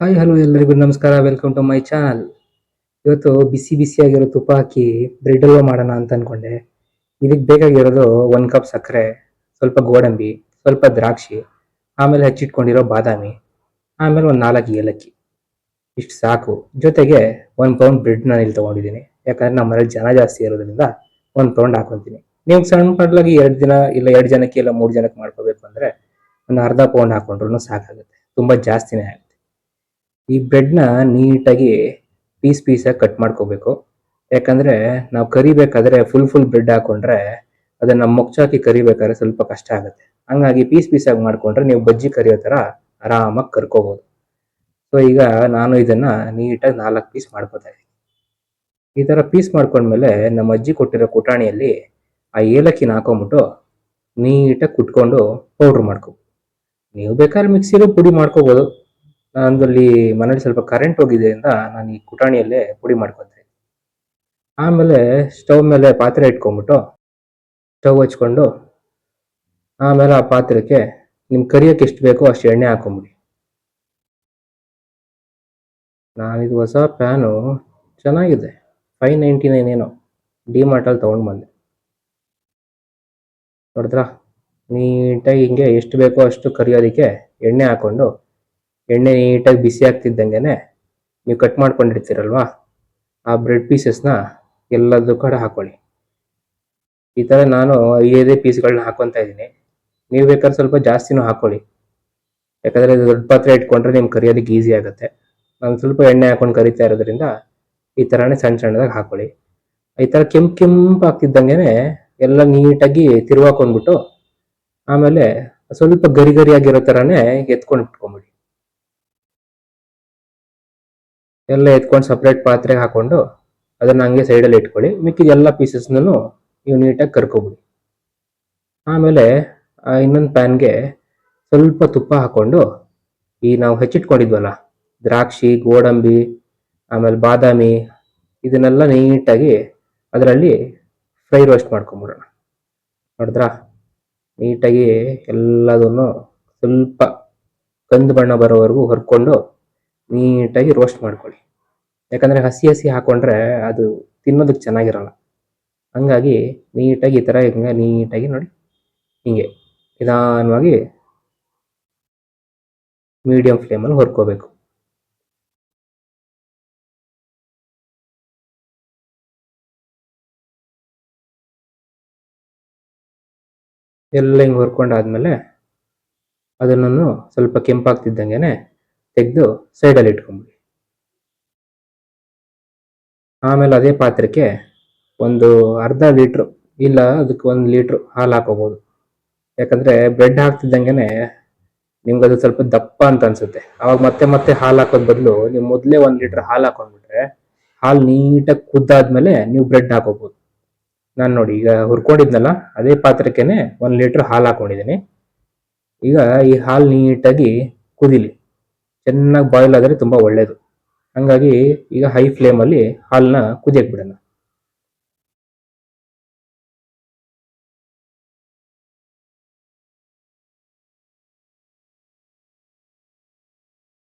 Hi, hello ಎಲ್ಲರಿಗೂ ನಮಸ್ಕಾರ. Welcome to my channel ಇವತ್ತು ಬಿಸಿ ಬಿಸಿಯಾಗಿರೋ ತುಪ್ಪ ಹಾಕಿ ಬ್ರೆಡ್ ಹಲ್ವಾ ಮಾಡೋಣ ಅಂತ ಅನ್ಕೊಂಡೆ. ಇದಕ್ಕೆ ಬೇಕಾಗಿರೋದು ಒಂದು ಕಪ್ ಸಕ್ಕರೆ, ಸ್ವಲ್ಪ ಗೋಡಂಬಿ, ಸ್ವಲ್ಪ ದ್ರಾಕ್ಷಿ, ಆಮೇಲೆ ಹಚ್ಚಿಟ್ಕೊಂಡಿರೋ ಬಾದಾಮಿ, ಆಮೇಲೆ ಒಂದು ನಾಲ್ಕು ಏಲಕ್ಕಿ. ಇಷ್ಟು ಸಾಕು. ಜೊತೆಗೆ ಒಂದು ಪೌಂಡ್ ಬ್ರೆಡ್ ನಾನು ಇಲ್ಲಿ ತೊಗೊಂಡಿದ್ದೀನಿ. ಯಾಕಂದ್ರೆ ನಮ್ಮ ಮನೇಲಿ ಜನ ಜಾಸ್ತಿ ಇರೋದ್ರಿಂದ ಒಂದು ಪೌಂಡ್ ಹಾಕೊತೀನಿ. ನೀವು ಸಣ್ಣ ಪಡ್ಲಾಗಿ ಎರಡು ದಿನ ಇಲ್ಲ ಎರಡು ಜನಕ್ಕೆ ಇಲ್ಲ ಮೂರು ಜನಕ್ಕೆ ಮಾಡ್ಕೋಬೇಕು ಅಂದರೆ ಒಂದು ಅರ್ಧ ಪೌಂಡ್ ಹಾಕೊಂಡ್ರು ಸಾಕಾಗುತ್ತೆ. ತುಂಬ ಜಾಸ್ತಿನೇ ಆಗುತ್ತೆ. ಈ ಬ್ರೆಡ್ನ ನೀಟಾಗಿ ಪೀಸ್ ಪೀಸಾಗಿ ಕಟ್ ಮಾಡ್ಕೋಬೇಕು. ಯಾಕಂದ್ರೆ ನಾವು ಕರಿಬೇಕಾದ್ರೆ ಫುಲ್ ಫುಲ್ ಬ್ರೆಡ್ ಹಾಕೊಂಡ್ರೆ ಅದನ್ನ ಮೊಕ್ಚಾಕಿ ಕರಿಬೇಕಾದ್ರೆ ಸ್ವಲ್ಪ ಕಷ್ಟ ಆಗುತ್ತೆ. ಹಂಗಾಗಿ ಪೀಸ್ ಪೀಸಾಗಿ ಮಾಡ್ಕೊಂಡ್ರೆ ನೀವು ಬಜ್ಜಿ ಕರಿಯೋ ಥರ ಆರಾಮಾಗಿ ಕರ್ಕೋಬೋದು. ಸೊ ಈಗ ನಾನು ಇದನ್ನ ನೀಟಾಗಿ ನಾಲ್ಕು ಪೀಸ್ ಮಾಡ್ಕೋತಾ ಇದ್ದೀನಿ. ಈ ಥರ ಪೀಸ್ ಮಾಡ್ಕೊಂಡ್ಮೇಲೆ ನಮ್ಮ ಅಜ್ಜಿ ಕೊಟ್ಟಿರೋ ಕುಟಾಣಿಯಲ್ಲಿ ಆ ಏಲಕ್ಕಿನ ಹಾಕೊಂಬಿಟ್ಟು ನೀಟಾಗಿ ಕುಟ್ಕೊಂಡು ಪೌಡ್ರ್ ಮಾಡ್ಕೊ ನೀವು ಬೇಕಾದ್ರೆ ಮಿಕ್ಸಿಲೂ ಪುಡಿ ಮಾಡ್ಕೋಬೋದು. ನಂದಲ್ಲಿ ಮನೇಲಿ ಸ್ವಲ್ಪ ಕರೆಂಟ್ ಹೋಗಿದ್ದರಿಂದ ನಾನು ಈ ಕುಟಾಣಿಯಲ್ಲೇ ಪುಡಿ ಮಾಡ್ಕೊತೀನಿ. ಆಮೇಲೆ ಸ್ಟವ್ ಮೇಲೆ ಪಾತ್ರೆ ಇಟ್ಕೊಂಬಿಟ್ಟು ಸ್ಟವ್ ಹಚ್ಕೊಂಡು ಆಮೇಲೆ ಆ ಪಾತ್ರಕ್ಕೆ ನಿಮ್ ಕರಿಯಕ್ಕೆ ಎಷ್ಟು ಬೇಕೋ ಅಷ್ಟು ಎಣ್ಣೆ ಹಾಕೊಂಬಿಡಿ. ನಾನಿದು ಹೊಸ ಪ್ಯಾನು ಚೆನ್ನಾಗಿದೆ. ಫೈವ್ ನೈಂಟಿ ನೈನ್ ಏನೋ ಡಿಮಾರ್ಟಲ್ಲಿ ತೊಗೊಂಡು ಬಂದೆ. ನೋಡಿದ್ರಾ? ನೀಟಾಗಿ ಹಿಂಗೆ ಎಷ್ಟು ಬೇಕೋ ಅಷ್ಟು ಕರಿಯೋದಕ್ಕೆ ಎಣ್ಣೆ ಹಾಕೊಂಡು ಎಣ್ಣೆ ನೀಟಾಗಿ ಬಿಸಿ ಆಗ್ತಿದ್ದಂಗೆ ನೀವು ಕಟ್ ಮಾಡ್ಕೊಂಡಿರ್ತೀರಲ್ವಾ? ಆ ಬ್ರೆಡ್ ಪೀಸಸ್ನ ಎಲ್ಲದೂ ಕಡೆ ಹಾಕೊಳ್ಳಿ. ಈ ಥರ ನಾನು ಐದೈದೇ ಪೀಸ್ಗಳನ್ನ ಹಾಕೊತಾ ಇದ್ದೀನಿ. ನೀವು ಬೇಕಾದ್ರೆ ಸ್ವಲ್ಪ ಜಾಸ್ತಿನೂ ಹಾಕೊಳ್ಳಿ. ಯಾಕಂದರೆ ದೊಡ್ಡ ಪಾತ್ರೆ ಇಟ್ಕೊಂಡ್ರೆ ನಿಮ್ಗೆ ಕರಿಯೋದಕ್ಕೆ ಈಸಿ ಆಗುತ್ತೆ. ನಾನು ಸ್ವಲ್ಪ ಎಣ್ಣೆ ಹಾಕೊಂಡು ಕರಿತಾ ಇರೋದ್ರಿಂದ ಈ ಥರನೇ ಸಣ್ಣ ಸಣ್ಣದಾಗಿ ಹಾಕೊಳ್ಳಿ. ಈ ಥರ ಕೆಂಪು ಕೆಂಪು ಆಗ್ತಿದ್ದಂಗೆ ಎಲ್ಲ ನೀಟಾಗಿ ತಿರುವಾಕೊಂಡ್ಬಿಟ್ಟು ಆಮೇಲೆ ಸ್ವಲ್ಪ ಗರಿ ಗರಿಯಾಗಿರೋ ಥರನೇ ಎತ್ಕೊಂಡು ಇಟ್ಕೊಂಬಿಡಿ ಎಲ್ಲ ಎತ್ಕೊಂಡು ಸಪ್ರೇಟ್ ಪಾತ್ರೆಗೆ ಹಾಕೊಂಡು ಅದನ್ನ ಹಂಗೆ ಸೈಡಲ್ಲಿ ಇಟ್ಕೊಳ್ಳಿ. ಮಿಕ್ಕಿದ ಎಲ್ಲ ಪೀಸಸ್ನೂ ನೀವು ನೀಟಾಗಿ ಕರ್ಕೊಬಿಡಿ. ಆಮೇಲೆ ಇನ್ನೊಂದು ಪ್ಯಾನ್ಗೆ ಸ್ವಲ್ಪ ತುಪ್ಪ ಹಾಕೊಂಡು ಈ ನಾವು ಹೆಚ್ಚಿಟ್ಕೊಂಡಿದ್ವಲ್ಲ, ದ್ರಾಕ್ಷಿ, ಗೋಡಂಬಿ, ಆಮೇಲೆ ಬಾದಾಮಿ, ಇದನ್ನೆಲ್ಲ ನೀಟಾಗಿ ಅದರಲ್ಲಿ ಫ್ರೈ ರೋಸ್ಟ್ ಮಾಡ್ಕೊಂಬಿಡೋಣ. ನೋಡಿದ್ರಾ? ನೀಟಾಗಿ ಎಲ್ಲದನ್ನು ಸ್ವಲ್ಪ ಕಂದು ಬಣ್ಣ ಬರೋವರೆಗೂ ಹೊರ್ಕೊಂಡು ನೀಟಾಗಿ ರೋಸ್ಟ್ ಮಾಡ್ಕೊಳ್ಳಿ. ಯಾಕಂದರೆ ಹಸಿ ಹಸಿ ಹಾಕೊಂಡ್ರೆ ಅದು ತಿನ್ನೋದಕ್ಕೆ ಚೆನ್ನಾಗಿರಲ್ಲ. ಹಂಗಾಗಿ ನೀಟಾಗಿ ಈ ಥರ ಹಿಂಗೆ ನೀಟಾಗಿ ನೋಡಿ. ಹಿಂಗೆ ನಿಧಾನವಾಗಿ ಮೀಡಿಯಂ ಫ್ಲೇಮಲ್ಲಿ ಹೊರ್ಕೋಬೇಕು. ಎಲ್ಲ ಹಿಂಗೆ ಹೊರ್ಕೊಂಡಾದ್ಮೇಲೆ ಅದನ್ನು ಸ್ವಲ್ಪ ಕೆಂಪಾಗ್ತಿದ್ದಂಗೆ ತೆಗೆದು ಸೈಡಲ್ಲಿ ಇಟ್ಕೊಂಬಿಡಿ. ಆಮೇಲೆ ಅದೇ ಪಾತ್ರಕ್ಕೆ ಒಂದು ಅರ್ಧ ಲೀಟ್ರು ಇಲ್ಲ ಅದಕ್ಕೆ ಒಂದು ಲೀಟ್ರು ಹಾಲು ಹಾಕೋಬೋದು. ಯಾಕಂದ್ರೆ ಬ್ರೆಡ್ ಹಾಕ್ತಿದ್ದಂಗೆ ನಿಮ್ಗೆ ಅದು ಸ್ವಲ್ಪ ದಪ್ಪ ಅಂತ ಅನ್ಸುತ್ತೆ. ಅವಾಗ ಮತ್ತೆ ಮತ್ತೆ ಹಾಲು ಹಾಕೋದ್ ಬದಲು ನೀವು ಮೊದಲೇ ಒಂದು ಲೀಟ್ರ್ ಹಾಲು ಹಾಕೊಂಡ್ಬಿಟ್ರೆ ಹಾಲು ನೀಟಾಗಿ ಕುದ್ದಾದ್ಮೇಲೆ ನೀವು ಬ್ರೆಡ್ ಹಾಕೋಬೋದು. ನಾನು ನೋಡಿ ಈಗ ಹುರ್ಕೊಂಡಿದ್ನಲ್ಲ, ಅದೇ ಪಾತ್ರಕ್ಕೇನೆ ಒಂದು ಲೀಟ್ರ್ ಹಾಲು ಹಾಕೊಂಡಿದ್ದೀನಿ. ಈಗ ಈ ಹಾಲು ನೀಟಾಗಿ ಕುದಿಲಿ. ಚೆನ್ನಾಗಿ ಬಾಯ್ಲ್ ಆದರೆ ತುಂಬ ಒಳ್ಳೇದು. ಹಂಗಾಗಿ ಈಗ ಹೈ ಫ್ಲೇಮಲ್ಲಿ ಹಾಲನ್ನ ಕುದಿಯಕ್ಕೆ ಬಿಡೋಣ.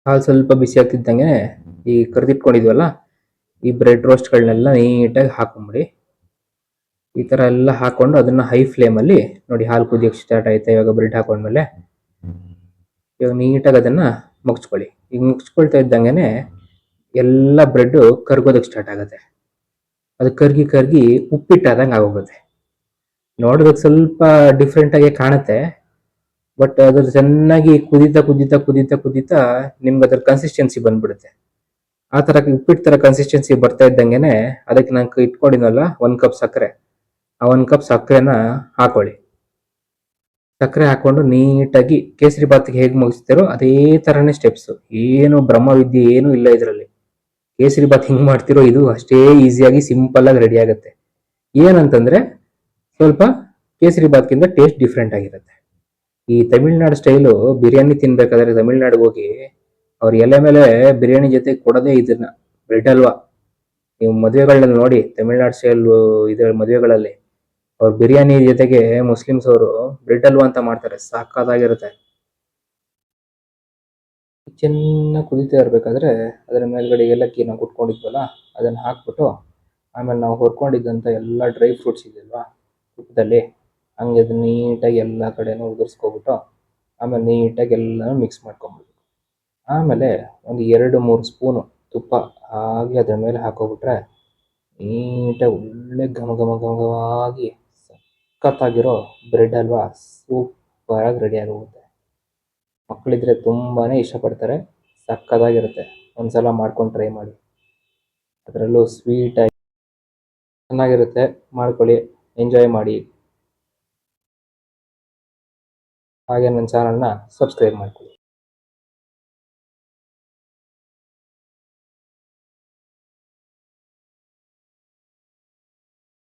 ಹಾಲು ಸ್ವಲ್ಪ ಬಿಸಿ ಆಗ್ತಿದ್ದಂಗೆ ಈ ಕರೆದಿಟ್ಕೊಂಡಿದ್ವಲ್ಲ, ಈ ಬ್ರೆಡ್ ರೋಸ್ಟ್ಗಳನ್ನೆಲ್ಲ ನೀಟಾಗಿ ಹಾಕೊಂಬಿಡಿ. ಈ ಥರ ಎಲ್ಲ ಹಾಕೊಂಡು ಅದನ್ನ ಹೈ ಫ್ಲೇಮಲ್ಲಿ ನೋಡಿ ಹಾಲು ಕುದಿಯೋಕ್ಕೆ ಸ್ಟಾರ್ಟ್ ಆಯ್ತಾ ಇವಾಗ ಬ್ರೆಡ್ ಹಾಕೊಂಡ್ಮೇಲೆ. ಇವಾಗ ನೀಟಾಗಿ ಅದನ್ನ ಮುಗಿಸ್ಕೊಳ್ಳಿ. ಈಗ ಮುಗಿಸ್ಕೊಳ್ತಾ ಇದ್ದಂಗೆ ಎಲ್ಲ ಬ್ರೆಡ್ಡು ಕರ್ಗೋದಕ್ಕೆ ಸ್ಟಾರ್ಟ್ ಆಗುತ್ತೆ. ಅದು ಕರ್ಗಿ ಕರ್ಗಿ ಉಪ್ಪಿಟ್ಟಾದಂಗೆ ಆಗೋಗುತ್ತೆ. ನೋಡೋದಕ್ಕೆ ಸ್ವಲ್ಪ ಡಿಫ್ರೆಂಟಾಗಿ ಕಾಣುತ್ತೆ. ಬಟ್ ಅದ್ರ ಚೆನ್ನಾಗಿ ಕುದೀತಾ ಕುದೀತಾ ಕುದೀತಾ ಕುದೀತಾ ನಿಮ್ಗೆ ಅದ್ರ ಕನ್ಸಿಸ್ಟೆನ್ಸಿ ಬಂದ್ಬಿಡುತ್ತೆ. ಆ ಥರ ಉಪ್ಪಿಟ್ಟು ಥರ ಕನ್ಸಿಸ್ಟೆನ್ಸಿ ಬರ್ತಾ ಇದ್ದಂಗೆ ಅದಕ್ಕೆ ನಾನು ಇಟ್ಕೊಂಡಿದ್ನಲ್ಲ ಒಂದು ಕಪ್ ಸಕ್ಕರೆ. ಆ ಒಂದು ಕಪ್ ಸಕ್ಕರೆನ ಹಾಕೊಳ್ಳಿ. ಸಕ್ಕರೆ ಹಾಕೊಂಡು ನೀಟಾಗಿ ಕೇಸರಿ ಬಾತ್ಗೆ ಹೇಗೆ ಮುಗಿಸ್ತಾರೋ ಅದೇ ತರನೇ ಸ್ಟೆಪ್ಸ್ ಏನು ಬ್ರಹ್ಮವಿದ್ಯೆ ಏನು ಇಲ್ಲ ಇದರಲ್ಲಿ. ಕೇಸರಿ ಬಾತ್ ಹಿಂಗ್ ಮಾಡ್ತಿರೋ ಇದು ಅಷ್ಟೇ ಈಸಿಯಾಗಿ ಸಿಂಪಲ್ ಆಗಿ ರೆಡಿ ಆಗುತ್ತೆ. ಏನಂತಂದ್ರೆ ಸ್ವಲ್ಪ ಕೇಸರಿ ಬಾತ್ಗಿಂತ ಟೇಸ್ಟ್ ಡಿಫ್ರೆಂಟ್ ಆಗಿರುತ್ತೆ. ಈ ತಮಿಳ್ನಾಡು ಸ್ಟೈಲು ಬಿರಿಯಾನಿ ತಿನ್ಬೇಕಾದ್ರೆ ತಮಿಳ್ನಾಡಿಗೆ ಹೋಗಿ ಅವ್ರ ಎಲೆ ಮೇಲೆ ಬಿರಿಯಾನಿ ಜೊತೆ ಕೊಡೋದೇ ಇದನ್ನ ಬ್ರೆಡ್ ಅಲ್ವಾ? ನೀವು ಮದುವೆಗಳನ್ನ ನೋಡಿ ತಮಿಳ್ನಾಡು ಸ್ಟೈಲ್ ಇದ್ರ ಮದುವೆಗಳಲ್ಲಿ. ಅವ್ರ ಬಿರಿಯಾನಿ ಜೊತೆಗೆ ಮುಸ್ಲಿಮ್ಸ್ ಅವರು ಬ್ರೆಡ್ ಹಲ್ವಾ ಅಂತ ಮಾಡ್ತಾರೆ. ಸಾಕಾದಾಗಿರುತ್ತೆ. ಚೆನ್ನಾಗಿ ಕುದಿತಾ ಇರಬೇಕಾದ್ರೆ ಅದರ ಮೇಲ್ಗಡೆ ಏಲಕ್ಕಿ ನಾವು ಕುಟ್ಕೊಂಡಿದ್ವಲ್ಲ, ಅದನ್ನು ಹಾಕ್ಬಿಟ್ಟು ಆಮೇಲೆ ನಾವು ಹುರ್ಕೊಂಡಿದ್ದಂಥ ಎಲ್ಲ ಡ್ರೈ ಫ್ರೂಟ್ಸ್ ಇದೆಯಲ್ವಾ ತುಪ್ಪದಲ್ಲಿ ಹಂಗೆ ಅದನ್ನ ನೀಟಾಗಿ ಎಲ್ಲ ಕಡೆನೂ ಉದುರಿಸ್ಕೊಬಿಟ್ಟು ಆಮೇಲೆ ನೀಟಾಗಿ ಎಲ್ಲನೂ ಮಿಕ್ಸ್ ಮಾಡ್ಕೊಂಬಿಡ್ಬೇಕು. ಆಮೇಲೆ ಒಂದು ಎರಡು ಮೂರು ಸ್ಪೂನು ತುಪ್ಪ ಹಾಗೆ ಅದ್ರ ಮೇಲೆ ಹಾಕೋಬಿಟ್ರೆ ನೀಟಾಗಿ ಒಳ್ಳೆ ಘಮ ಘಮ ಘಮ ಘಮ ಆಗಿ ಸಖತ್ತಾಗಿರೋ ಬ್ರೆಡ್ ಹಲ್ವಾ ಸೂಪರಾಗಿ ರೆಡಿ ಆಗೋಗುತ್ತೆ. ಮಕ್ಕಳಿದ್ರೆ ತುಂಬಾ ಇಷ್ಟಪಡ್ತಾರೆ. ಸಖತ್ತಾಗಿರುತ್ತೆ ಒಂದ್ಸಲ ಮಾಡ್ಕೊಂಡು ಟ್ರೈ ಮಾಡಿ. ಅದರಲ್ಲೂ ಸ್ವೀಟಾಗಿ ಚೆನ್ನಾಗಿರುತ್ತೆ. ಮಾಡ್ಕೊಳ್ಳಿ. ಎಂಜಾಯ್ ಮಾಡಿ. ಹಾಗೆ ನನ್ನ ಚಾನಲ್ನ ಸಬ್ಸ್ಕ್ರೈಬ್ ಮಾಡ್ಕೊಳ್ಳಿ.